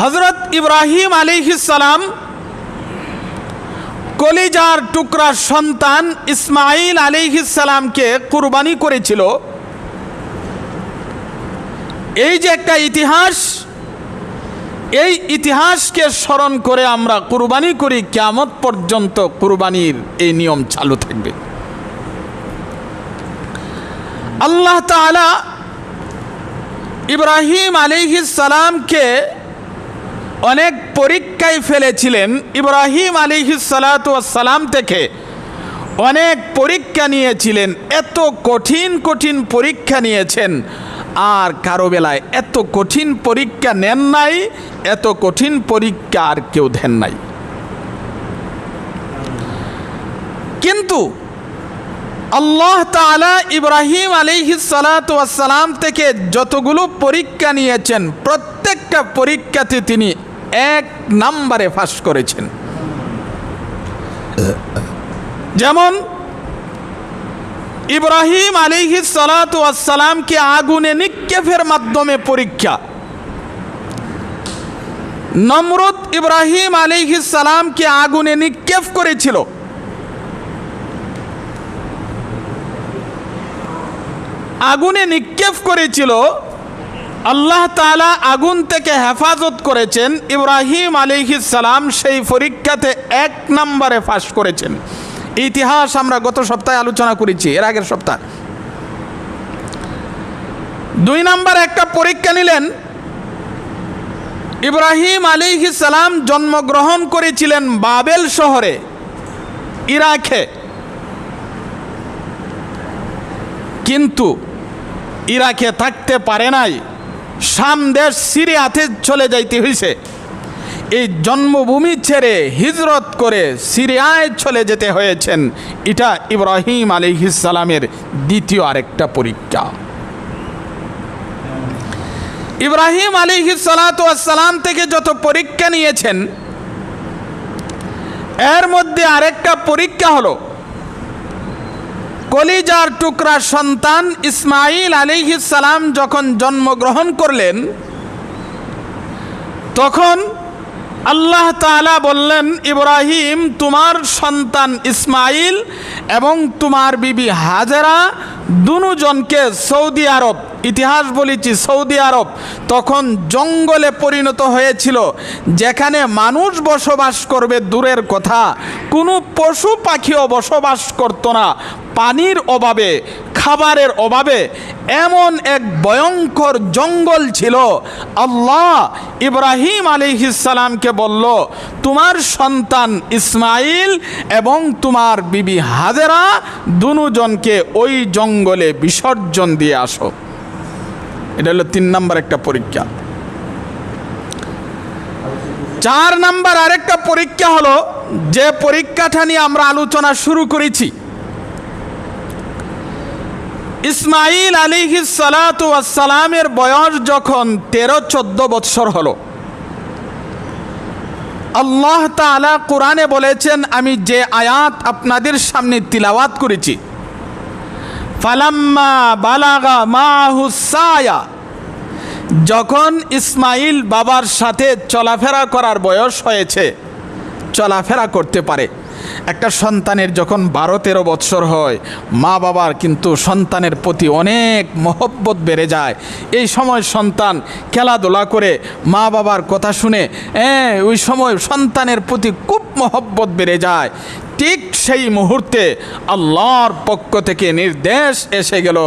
হজরত ইব্রাহিম সালাম কলিজার টুকরা সন্তান ইসমাইল সালামকে কুরবানি করেছিল। এই যে একটা ইতিহাস, এই ইতিহাসকে স্মরণ করে আমরা কুরবানি করি কেমত পর্যন্ত কুরবানির এই নিয়ম চালু থাকবে। আল্লাহ তাআলা ইব্রাহিম সালামকে অনেক পরীক্ষায় ফেলেছিলেন ইব্রাহিম আলী সালাম থেকে। অনেক পরীক্ষা নিয়েছিলেন, এত কঠিন কঠিন পরীক্ষা নিয়েছেন। আর কারও বেলায় এত কঠিন পরীক্ষা নেন নাই, এত কঠিন পরীক্ষা আর কেউ দেন নাই। কিন্তু আল্লাহ তাআলা ইব্রাহিম সালাম থেকে যতগুলো পরীক্ষা নিয়েছেন, প্রত্যেকটা পরীক্ষাতে তিনি এক নাম্বারে ফাঁস করেছেন। যেমন, ইব্রাহিম সালামকে আগুনে নিক্ষেপের মাধ্যমে পরীক্ষা। নমরুদ ইব্রাহিম সালামকে আগুনে নিক্ষেপ করেছিল। আগুনে নিক্ষেপ করেছিল আল্লাহ তালা আগুন থেকে হেফাজত করেছেন। ইব্রাহিম সালাম সেই পরীক্ষাতে এক নম্বরে ফাঁস করেছেন। ইতিহাস আমরা গত সপ্তাহে আলোচনা করেছি, এর আগের সপ্তাহ। দুই নম্বর একটা পরীক্ষা নিলেন। ইব্রাহিম সালাম জন্মগ্রহণ করেছিলেন বাবেল শহরে, ইরাকে। কিন্তু ইরাকে থাকতে পারে নাই। শাম দেশ সিরিয়াতে চলে যাইতে হয়েছে এই জন্মভূমি ছেড়ে হিজরত করে সিরিয়ায় চলে যেতে হয়েছেন। এটা ইব্রাহিম আলিহিসালামের দ্বিতীয় আরেকটা পরীক্ষা। ইব্রাহিম আলিহিসালাম থেকে যত পরীক্ষা নিয়েছেন, এর মধ্যে আরেকটা পরীক্ষা হলো কলিজার টুকরা সন্তান ইসমাইল সালাম যখন জন্মগ্রহণ করলেন, তখন আল্লাহ তালা বললেন, ইব্রাহিম, তোমার সন্তান ইসমাইল এবং তোমার বিবি হাজেরা দুজনকে সৌদি আরব, ইতিহাস বলেছি সৌদি আরব, তখন জঙ্গলে পরিণত হয়েছিল, যেখানে মানুষ বসবাস করবে দূরের কথা। কোনো পশু পাখিও বসবাস করতো না, পানির অভাবে। খাবারের অভাবে এমন এক ভয়ঙ্কর জঙ্গল ছিল। আল্লাহ ইব্রাহিম সালামকে বলল, তোমার সন্তান ইসমাইল এবং তোমার বিবি হাজেরা দুজনকে ওই জঙ্গলে বিসর্জন দিয়ে আসো। এটা হলো তিন নম্বর একটা পরীক্ষা। চার নাম্বার আরেকটা পরীক্ষা হলো, যে পরীক্ষাটা নিয়ে আমরা আলোচনা শুরু করেছি ইসমাইল আলিহি সালামের বয়স যখন তেরো চোদ্দ বৎসর হল। আল্লাহ তালা কোরআনে বলেছেন, আমি যে আয়াত আপনাদের সামনে তিলাওয়াত করেছি, ফালাম্মা বালাগা মাহুসায়া যখন ইসমাইল বাবার সাথে চলাফেরা করার বয়স হয়েছে, চলাফেরা করতে পারে। একটা সন্তানের যখন বারো তেরো বৎসর হয়, মা বাবার কিন্তু সন্তানের প্রতি অনেক মহব্বত বেড়ে যায়। এই সময় সন্তান খেলাধুলা করে মা বাবার কথা শুনে হ্যাঁ ওই সময় সন্তানের প্রতি খুব মহব্বত বেড়ে যায়। ঠিক সেই মুহূর্তে আল্লাহর পক্ষ থেকে নির্দেশ এসে গেল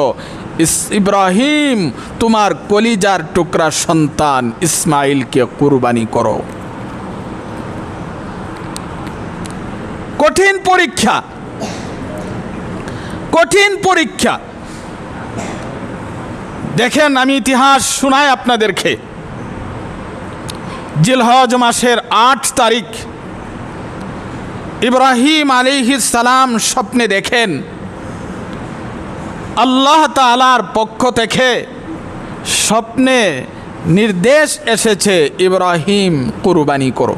ইব্রাহিম, তোমার কলিজার টুকরা সন্তান ইসমাইলকে কুরবানি করো। কঠিন পরীক্ষা। কঠিন পরীক্ষা। দেখেন, আমি ইতিহাস শোনাই আপনাদেরকে। জিলহজ মাসের আট তারিখ। ইব্রাহিম সালাম স্বপ্নে দেখেন। আল্লাহ তালার পক্ষ থেকে স্বপ্নে নির্দেশ এসেছে, ইব্রাহিম কুরবানি করো।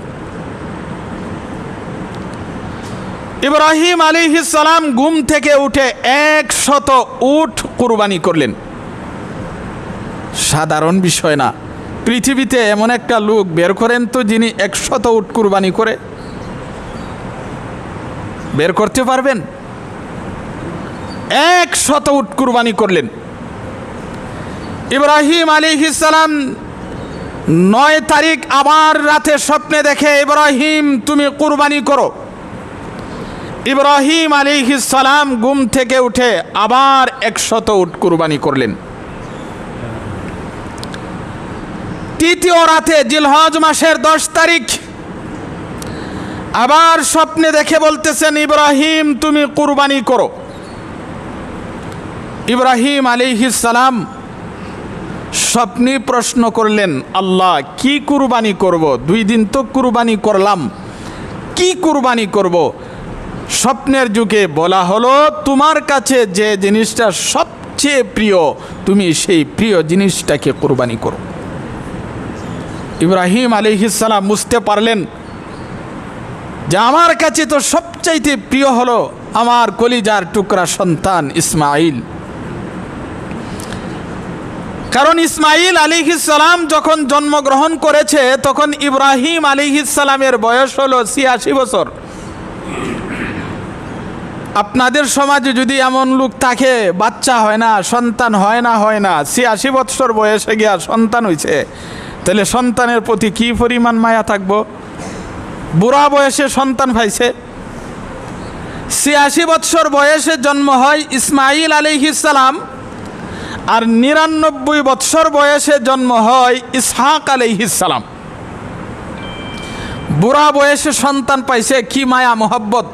ইব্রাহিম সালাম ঘুম থেকে উঠে একশত উঠ কুরবানি করলেন। সাধারণ বিষয় না। পৃথিবীতে এমন একটা লোক বের করেন তো যিনি একশত উট কুরবানি করে। বের করতে পারবেন? এক শত উট কুরবানি করলেন। ইব্রাহিম আলী সালাম নয় তারিখ আবার রাতে স্বপ্নে দেখে, ইব্রাহিম, তুমি কুরবানি করো। ইব্রাহিম আলী সালাম গুম থেকে উঠে আবার একশত উট কুরবানি করলেন। তৃতীয় রাতে জিলহজ মাসের দশ তারিখ। আবার স্বপ্নে দেখে বলতেছেন, ইব্রাহিম, তুমি কুরবানি করো। ইব্রাহিম সালাম স্বপ্নে প্রশ্ন করলেন, আল্লাহ, কি কুরবানি করব? দুই দিন তো কুরবানি করলাম। কি কুরবানি করব? স্বপ্নের যুগে বলা হলো, তোমার কাছে যে জিনিসটা সবচেয়ে প্রিয়, তুমি সেই প্রিয় জিনিসটাকে কুরবানি করো। ইব্রাহিম আলিহিসাল্লাম বুঝতে পারলেন যে আমার কাছে তো সবচাইতে প্রিয় হলো আমার কলিজার টুকরা সন্তান ইসমাইল। কারণ ইসমাইল আলিহিসাল্লাম যখন জন্মগ্রহণ করেছে, তখন ইব্রাহিম আলিহিসাল্লামের বয়স হলো ছিয়াশি বছর। আপনাদের সমাজে যদি এমন লোক থাকে, বাচ্চা হয় না, সন্তান হয় না হয় না, ছিয়াশি বৎসর বয়সে গিয়া সন্তান হয়েছে তাহলে সন্তানের প্রতি কি পরিমাণ মায়া থাকব? বুড়া বয়সে সন্তান পাইছে, ছিয়াশি বৎসর বয়সে জন্ম হয় ইসমাইল আলিহিসাল্লাম আর নিরানব্বই বৎসর বয়সে জন্ম হয় ইসহাক আলিহিসাল্লাম বুড়া বয়সে সন্তান পাইছে, কি মায়া, মোহব্বত?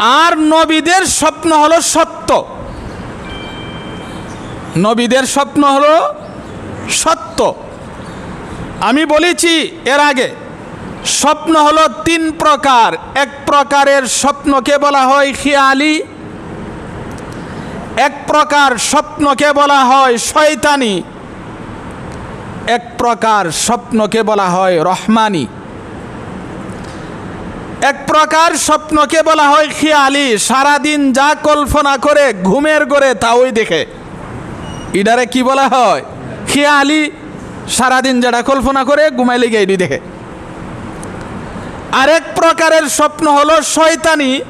আর নবীদের স্বপ্ন হলো সত্য। নবীদের স্বপ্ন হলো সত্য। আমি বলেছি এর আগে, স্বপ্ন হলো তিন প্রকার। এক প্রকারের স্বপ্নকে বলা হয় খিয়ালি, এক প্রকার স্বপ্নকে বলা হয় শয়তানি, এক প্রকার স্বপ্নকে বলা হয় রহমানি। এক প্রকার স্বপ্নকে বলা হয় খিয়ালি। সারাদিন যা কল্পনা করে ঘুমের গড়ে তা ওই দেখে। ইডারে কি বলা হয়? খিয়ালি সারাদিন যেটা কল্পনা করে ঘুমাইলে গিয়ে এটি দেখে। আরেক প্রকারের স্বপ্ন হলো শয়তানি।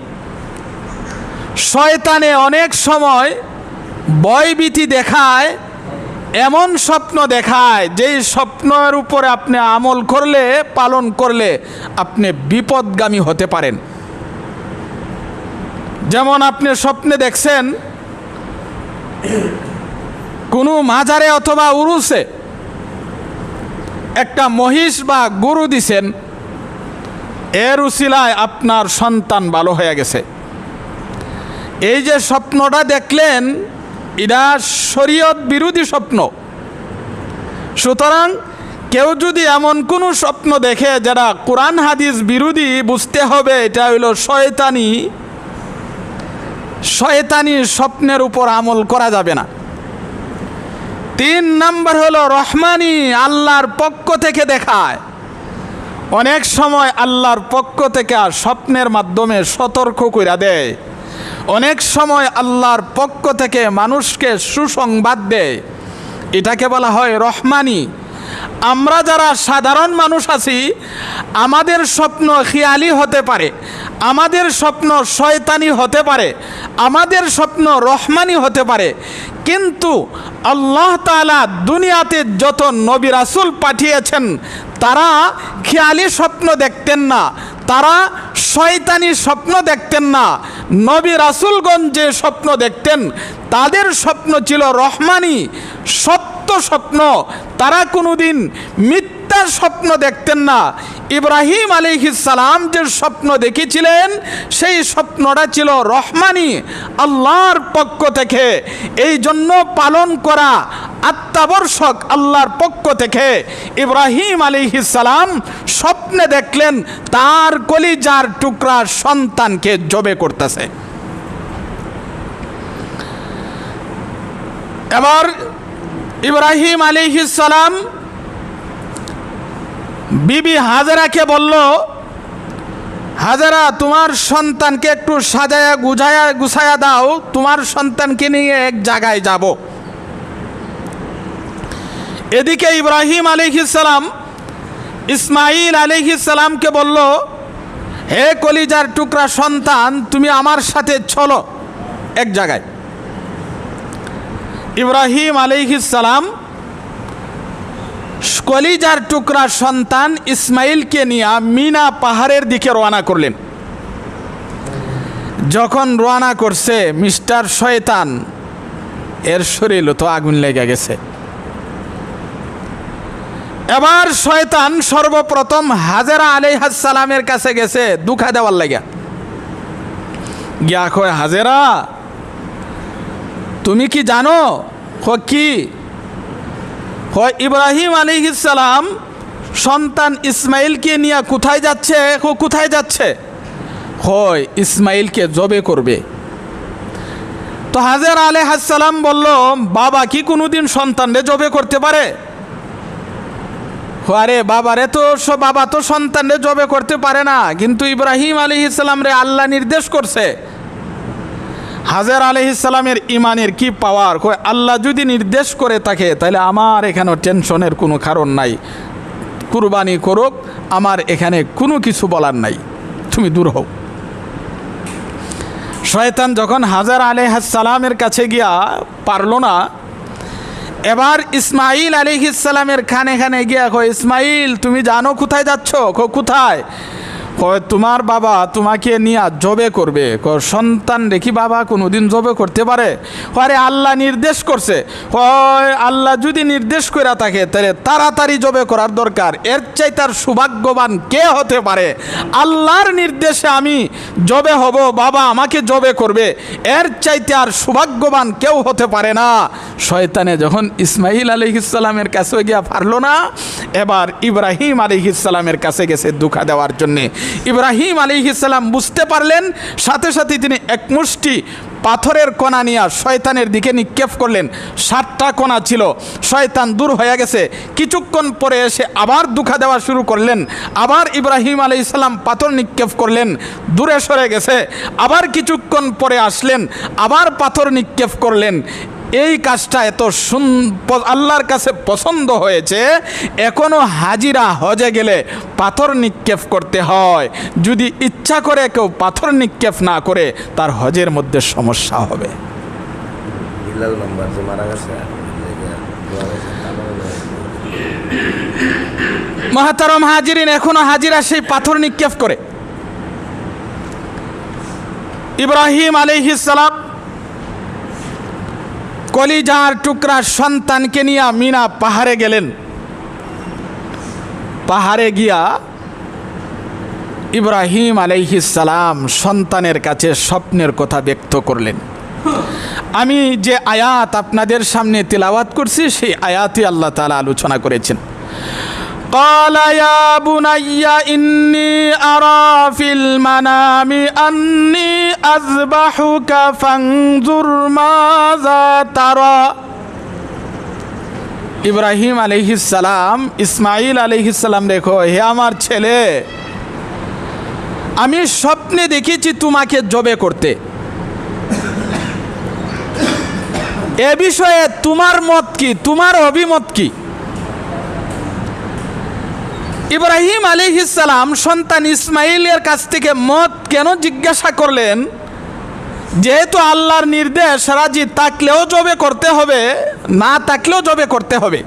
শয়তানে অনেক সময় ভয়ভীতি দেখায় এমন স্বপ্ন দেখায়, যেই স্বপ্নের উপরে আপনি আমল করলে, পালন করলে আপনি বিপদগামী হতে পারেন। যেমন আপনি স্বপ্নে দেখছেন, কোনো মাজারে অথবা উরুসে একটা মহিষ বা গরু দিছেন, এর উসিলায় আপনার সন্তান ভালো হয়ে গেছে। এই যে স্বপ্নটা দেখলেন এটা শরীয়ত বিরোধী স্বপ্ন। সুতরাং কেউ যদি এমন কোনো স্বপ্ন দেখে যারা কোরআন হাদিস বিরোধী বুঝতে হবে, এটা হইল শয়তানি শয়তানি স্বপ্নের উপর আমল করা যাবে না। তিন নাম্বার হলো রহমানি আল্লাহর পক্ষ থেকে দেখায়। অনেক সময় আল্লাহর পক্ষ থেকে স্বপ্নের মাধ্যমে সতর্ক করে দেয়। অনেক সময় আল্লাহর পক্ষ থেকে মানুষকে সুসংবাদ দেয়। এটাকে বলা হয় রহমানি। আমরা যারা সাধারণ মানুষ আছি, আমাদের স্বপ্ন খেয়ালি হতে পারে, আমাদের স্বপ্ন শয়তানি হতে পারে, আমাদের স্বপ্ন রহমানি হতে পারে। কিন্তু আল্লাহ তালা দুনিয়াতে যত নবী রাসুল পাঠিয়েছেন, তারা খেয়ালি স্বপ্ন দেখতেন না। তারা শয়তানি স্বপ্ন দেখতেন না। নবী রাসুলগঞ্জ যে স্বপ্ন দেখতেন। তাদের স্বপ্ন ছিল রহমানি, সত্য স্বপ্ন। তারা কোনোদিন মিথ্যার স্বপ্ন দেখতেন না। ইব্রাহিম সালাম যে স্বপ্ন দেখেছিলেন, সেই স্বপ্নটা ছিল রহমানি, আল্লাহর পক্ষ থেকে। এই জন্য পালন করা আত্মাবর্ষক আল্লাহর পক্ষ থেকে ইব্রাহিম সালাম স্বপ্নে দেখলেন, তার কলিজার টুকরা সন্তানকে জবে করতেছে। এবার ইব্রাহিম সালাম বিবি হাজারাকে বলল, হাজারা, তোমার সন্তানকে একটু সাজায়া গুজায়া গুছায়া দাও, তোমার সন্তানকে নিয়ে এক জায়গায় যাব। এদিকে ইব্রাহিম আলিহিসাল্লাম ইসমাইল আলিহিসাল্লামকে বলল, হে কলিজার টুকরা সন্তান, তুমি আমার সাথে চলো এক জায়গায়। ইব্রাহিম আলিহিসাল্লাম কলিজার টুকরা সন্তান ইসমাইলকে নিয়ে মিনা পাহাড়ের দিকে রওনা করলেন। যখন রওনা করছে, মিস্টার শয়তান, এর শরীর তো আগুন লেগে গেছে। এবার শয়তান সর্বপ্রথম হাজারা আলাইহাসালামের কাছে গেছে, দুঃখা দেওয়ার লাগা গিয়া কয়, হাজেরা তুমি কি জানো কি? ইব্রাহিম আলিহিসাল্লাম সন্তান ইসমাইলকে নিয়ে কোথায় যাচ্ছে? কোথায় যাচ্ছে? হয় ইসমাইলকে জবে করবে। তো হাজার আলাইহাসাল্লাম বলল, বাবা কি কোনোদিন সন্তানরে জবে করতে পারে? আরে বাবারে তো বাবা তো সন্তানরে জবে করতে পারে না। কিন্তু ইব্রাহিম আলী ইসলাম রে আল্লাহ নির্দেশ করছে। হাজার আলি ইমানের কি পাওয়ার? কয়, আল্লাহ যদি নির্দেশ করে থাকে, তাহলে আমার এখানে টেনশনের কোনো কারণ নাই। কুরবানি করুক, আমার এখানে কোনো কিছু বলার নাই। তুমি দূর হও। শয়তান যখন হাজার আলাইহাসালামের কাছে গিয়া পারল না, এবার ইসমাইল আলিহিসালামের খানে খানে গিয়া কয় ইসমাইল তুমি জানো কোথায় যাচ্ছ? কোথায়? কয়, তোমার বাবা তোমাকে নিয়ে জবে করবে। সন্তান রেখি বাবা, কোনোদিন জবে করতে পারে? আরে আল্লাহ নির্দেশ করছে। হয় আল্লাহ যদি নির্দেশ করে থাকে, তাহলে তাড়াতাড়ি জবে করার দরকার। এর চাই তার সৌভাগ্যবান কে হতে পারে? আল্লাহর নির্দেশে আমি জবে হব, বাবা আমাকে জবে করবে। এর চাইতে আর সৌভাগ্যবান কেউ হতে পারে না। শয়তানে যখন ইসমাইল আলহিসাল্লামের কাছে গিয়া পারল না, এবার ইব্রাহিম আলহিসাল্লামের কাছে গেছে দুঃখা দেওয়ার জন্যে। ইব্রাহিম আলহিসাল্লাম বুঝতে পারলেন, সাথে সাথে তিনি এক মুষ্টি পাথরের কণা নিয়ে শয়তানের দিকে নিক্ষেপ করলেন। সাতটা কণা ছিল, শয়তান দূর হয়ে গেছে। কিছুক্ষণ পরে এসে আবার দুঃখা দেওয়া শুরু করলেন। আবার ইব্রাহিম আলী ইসলাম পাথর নিক্ষেপ করলেন, দূরে সরে গেছে। আবার কিছুক্ষণ পরে আসলেন, আবার পাথর নিক্ষেপ করলেন। এই কাজটা এত সুন আল্লাহর কাছে পছন্দ হয়েছে এখনও হাজিরা হজে গেলে পাথর নিক্ষেপ করতে হয়। যদি ইচ্ছা করে কেউ পাথর নিক্ষেপ না করে তার হজের মধ্যে সমস্যা হবে। মহাতারম হাজিরিন এখনও হাজিরা সেই পাথর নিক্ষেপ করে। ইব্রাহিম আলিহিসালাম কলিজার টুকরা সন্তানকে নিয়ে মিনা পাহাড়ে গেলেন। পাহাড়ে গিয়া ইব্রাহিম আলাইহিসালাম সন্তানের কাছে স্বপ্নের কথা ব্যক্ত করলেন। আমি যে আয়াত আপনাদের সামনে তিলাওয়াত করছি, সেই আয়াতই আল্লাহ তালা আলোচনা করেছেন। قال يا بني إني أرى في المنام أني أذبحك فانظر ماذا ترى ইব্রাহিম আলহিসাল্লাম ইসমাইল আলহিসাল্লাম দেখো হে আমার ছেলে আমি স্বপ্নে দেখেছি তোমাকে জবে করতে এ বিষয়ে তোমার মত কি তোমার অভিমত কি ইব্রাহিম আলিহিসাল্লাম সন্তান ইসমাইলের কাছ থেকে মত কেন জিজ্ঞাসা করলেন? যেহেতু আল্লাহর নির্দেশ, রাজি তাকলেও জবে করতে হবে, না তাকলেও জবে করতে হবে।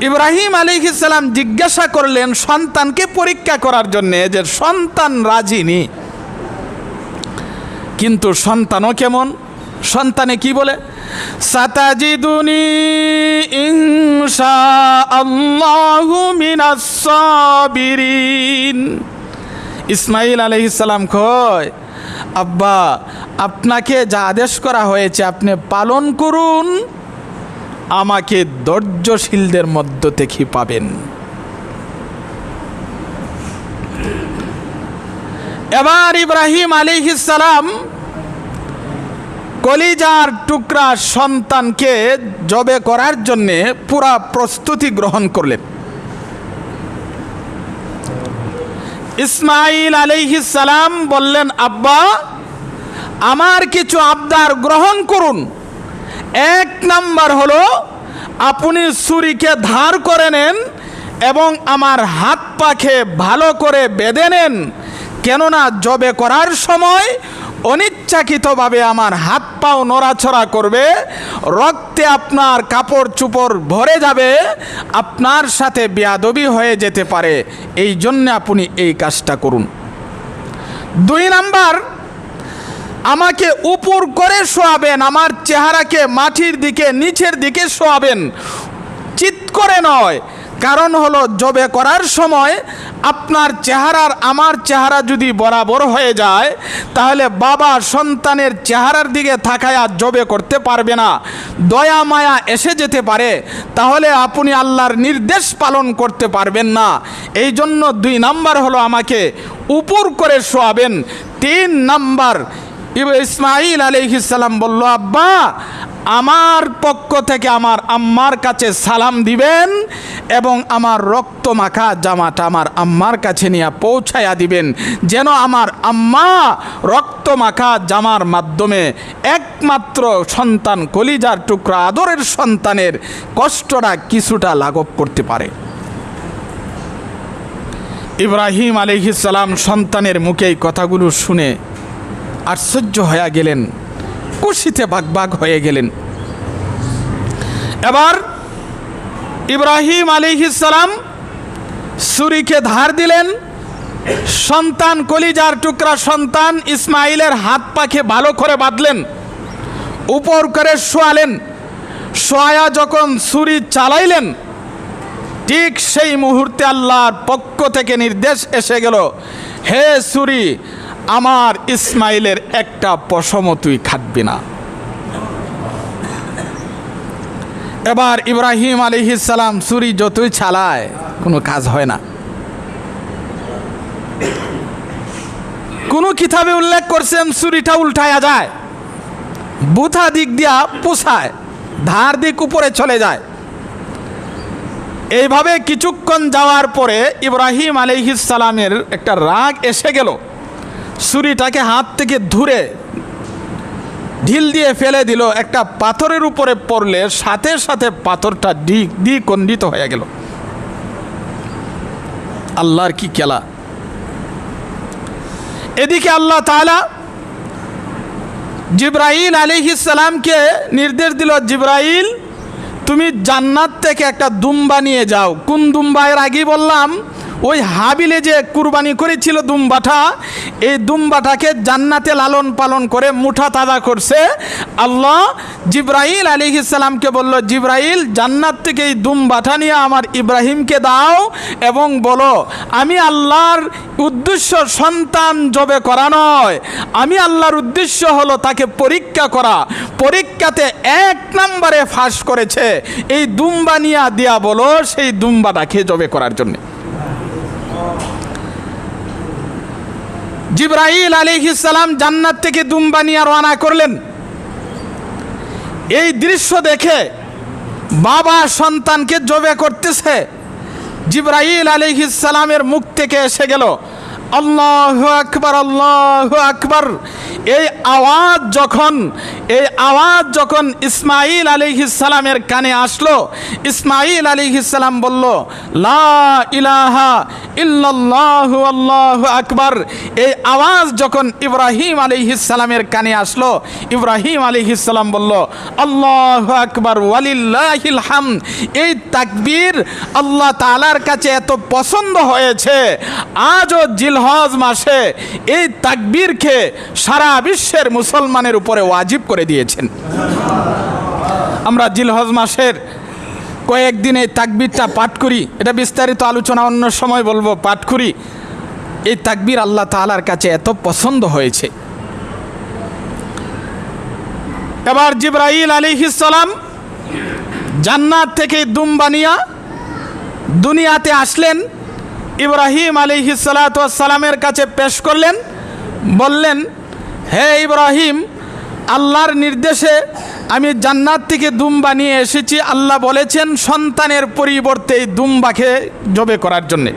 ইব্রাহিম আলিহিসাল্লাম জিজ্ঞাসা করলেন সন্তানকে পরীক্ষা করার জন্যে যে সন্তান রাজি নি। কিন্তু সন্তানও কেমন? সন্তানে কি বলে? সাতাজিদুনি ইসমাইল আলহিসাল্লাম কয়, আব্বা, আপনাকে যা আদেশ করা হয়েছে আপনি পালন করুন, আমাকে ধৈর্যশীলদের মধ্য থেকে পাবেন। এবার ইব্রাহিম আলিহিসাল্লাম কলিজার টুকরা সন্তানকে জবে করার জন্যে পুরা প্রস্তুতি গ্রহণ করলেন। ইসমাইল আলাইহিসালাম বললেন, আব্বা, আমার কিছু আবদার গ্রহণ করুন। এক নাম্বার হলো, আপনি ছুরিকে ধার করে নেন এবং আমার হাত পাখে ভালো করে বেঁধে নেন। কেননা জবে করার সময় অনিচ্ছাকৃতভাবে আমার হাত পাও নড়াছড়া করবে, রক্তে আপনার কাপড় চুপড় ভরে যাবে, আপনার সাথে বেয়াদবি হয়ে যেতে পারে। এই জন্য আপনি এই কাজটা করুন। দুই নাম্বার, আমাকে উপর করে শোয়াবেন, আমার চেহারাকে মাটির দিকে, নিচের দিকে শোয়াবেন। চিৎ করে নয় কারণ হলো জবে করার সময় আপনার চেহারার আমার চেহারা যদি বরাবর হয়ে যায়, তাহলে বাবা সন্তানের চেহারার দিকে থাকায় আর জবে করতে পারবে না। দয়া, মায়া এসে যেতে পারে, তাহলে আপনি আল্লাহর নির্দেশ পালন করতে পারবেন না। এই জন্য দুই নাম্বার হলো আমাকে উপর করে শোয়াবেন। তিন নাম্বার ইসমাইল আলাইহিসাল্লাম বলল, আব্বা আমার পক্ষ থেকে আমার আম্মার কাছে সালাম দিবেন এবং আমার রক্ত মাখা জামাটা আমার আম্মার কাছে নিয়ে পৌঁছায়া দিবেন। যেন আমার আম্মা রক্ত মাখা জামার মাধ্যমে একমাত্র সন্তান কলিজার টুকরা আদরের সন্তানের কষ্টটা কিছুটা লাঘব করতে পারে। ইব্রাহিম আলিহিসাল্লাম সন্তানের মুখে এই কথাগুলো শুনে আশ্চর্য হয়ে গেলেন। খুশিতে বাগ বাগ হয়ে গেলেন। এবার ইব্রাহিম আলিহিসাল্লাম সুরিকে ধার দিলেন। সন্তান কলিজার টুকরা সন্তান ইসমাইলের হাত পাখে ভালো করে বাঁধলেন, উপর করে শোয়ালেন। শোয়া যখন ছুরি চালাইলেন, ঠিক সেই মুহূর্তে আল্লাহর পক্ষ থেকে নির্দেশ এসে গেল, হে সুরি আমার ইসমাইলের একটা পশম তুই খাটবি না। এবার ইব্রাহিম আলিহিসাল্লাম সুরি যতই ছালায়, কোনো কাজ হয় না। কোন কিতাবে উল্লেখ করছেন সুরিটা উল্টায়া যায়, বুথা দিক দিয়া পোষায় ধার দিক উপরে চলে যায়। এইভাবে কিছুক্ষণ যাওয়ার পরে ইব্রাহিম আলিহিসালামের একটা রাগ এসে গেল। ছুরিটাকে হাত থেকে ধুরে ঢিল দিয়ে ফেলে দিল। একটা পাথরের উপরে পড়লে সাথে সাথে পাথরটা ডি, দ্বিখণ্ডিত হয়ে গেল। আল্লাহর কি খেলা? এদিকে আল্লাহ তাআলা জিব্রাইল আলিহিসালামকে নির্দেশ দিল, জিব্রাইল, তুমি জান্নাত থেকে একটা দুম্বা নিয়ে যাও। কোন দুম্বা? এর আগেই বললাম ওই হাবিলে যে কুরবানি করেছিল দুম্বাটা এই দুম্বাটাকে জান্নাতে লালন পালন করে মুঠা তাজা করছে। আল্লাহ জিব্রাইল আলী ইসলামকে বলল, জিব্রাইল, জান্নাত থেকে এই দুম্বাটা নিয়ে আমার ইব্রাহিমকে দাও এবং বলো, আমি আল্লাহর উদ্দেশ্য সন্তান জবে করা নয়। আমি আল্লাহর উদ্দেশ্য হলো তাকে পরীক্ষা করা। পরীক্ষাতে এক নম্বরে ফাঁস করেছে। এই দুম্বা নিয়া দিয়া বলো, সেই দুম্বাটাকে জবে করার জন্য। জিব্রাইল আলিহিসাল্লাম জান্নাত থেকে দুম্বা নিয়ে রওনা করলেন। এই দৃশ্য দেখে বাবা সন্তানকে জবে করতেছে। জিব্রাইল আলিহিসাল্লামের মুখ থেকে এসে গেল। আল্লাহ আকবর আল্লাহ আকবর। এই আওয়াজ যখন, এই আওয়াজ যখন ইসমাইল আলিহিসালামের কানে আসলো ইসমাইল আলী আলিহিসাল্লাম বলল, লা ইলাহা ইল্লাল্লাহু, আল্লাহু আকবর। এই আওয়াজ যখন ইব্রাহিম আলিহিসালামের কানে আসলো, ইব্রাহিম আলী আলিহিসাল্লাম বলল, আল্লাহ আকবর, ওয়ালিল্লাহিল হাম এই তাকবীর আল্লাহ তালার কাছে এত পছন্দ হয়েছে। আজও জিলহজ মাসে এই তাকবীরকে সারা বিশ্বের মুসলমানের উপরে ওয়াজিব করে দিয়েছেন। আমরা জিলহজ মাসের কয়েকদিন এই তাকবীরটা পাঠ করি। এটা বিস্তারিত আলোচনা অন্য সময় বলব, পাঠ করি। এই তাকবীর আল্লাহ তাআলার কাছে এত পছন্দ হয়েছে। এবার জিব্রাইল আলিহিসাল্লাম জান্নাত থেকে দুম্বানিয়া দুনিয়াতে আসলেন। ইব্রাহিম আলিহিসালামের কাছে পেশ করলেন, বললেন, হে ইব্রাহিম, আল্লাহর নির্দেশে আমি জান্নাত থেকে দুম্বা নিয়ে এসেছি। আল্লাহ বলেছেন, সন্তানের পরিবর্তে এই দুম্বাকে জবে করার জন্যে।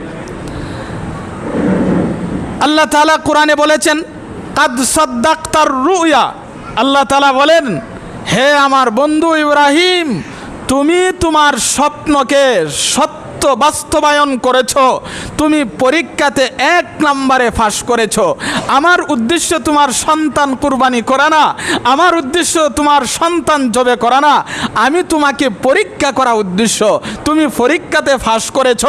আল্লাহ তালা কোরআনে বলেছেন, কাদ সদ্দাক্তার রুয়া। আল্লাহ তালা বলেন, হে আমার বন্ধু ইব্রাহিম, তুমি তোমার স্বপ্নকে সত্য বাস্তবায়ন করেছ। তুমি পরীক্ষাতে এক নম্বরে ফাঁস করেছ। আমার উদ্দেশ্য তোমার সন্তান কুরবানি করা না। আমার উদ্দেশ্য তোমার সন্তান জবে করা না। আমি তোমাকে পরীক্ষা করা উদ্দেশ্য। তুমি পরীক্ষাতে ফাঁস করেছ।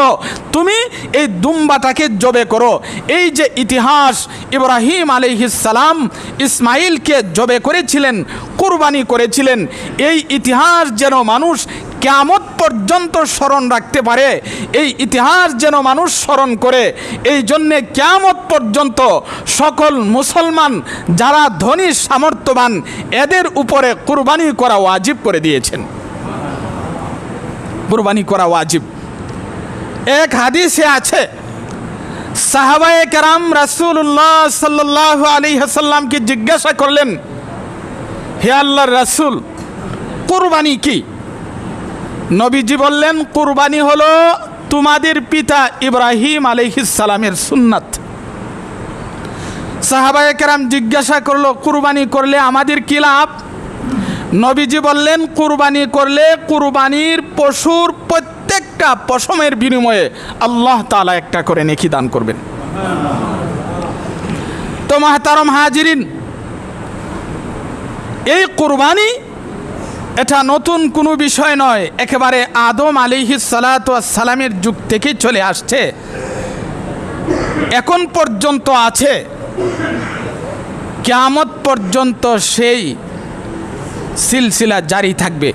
তুমি এই দুম্বাটাকে জবে করো। এই যে ইতিহাস, ইব্রাহিম সালাম ইসমাইলকে জবে করেছিলেন, কুরবানি করেছিলেন, এই ইতিহাস যেন মানুষ কেমত পর্যন্ত স্মরণ রাখতে পারে। এই ইতিহাস যেন মানুষ স্মরণ করে। এই জন্যে কেমত পর্যন্ত সকল মুসলমান যারা ধনী, সামর্থ্যবান, এদের উপরে কুরবানি করা ওয়াজিব করে দিয়েছেন। কুরবানি করা ওয়াজিব। এক হাদিসে আছে, সাহাবায়ে কেরাম রাসূলুল্লাহ সাল্লাল্লাহু আলাইহি হাসাল্লামকে জিজ্ঞাসা করলেন, হে আল্লাহর রাসূল, কুরবানি কি? নবীজি বললেন, কুরবানি হলো তোমাদের পিতা ইব্রাহিম আলাইহিস সালামের সুন্নাত। সাহাবায়ে কেরাম জিজ্ঞাসা করল, কুরবানি করলে আমাদের কি লাভ? নবীজি বললেন, কুরবানি করলে কুরবানির পশুর প্রত্যেকটা পশমের বিনিময়ে আল্লাহ তালা একটা করে নেকি দান করবেন। তো মাহতারম হাজিরিন, এই কুরবানি এটা নতুন কোনো বিষয় নয়, একেবারে আদম আলিহি সালামের যুগ থেকে চলে আসছে। এখন পর্যন্ত আছে, কেয়ামত পর্যন্ত সেই সিলসিলা জারি থাকবে।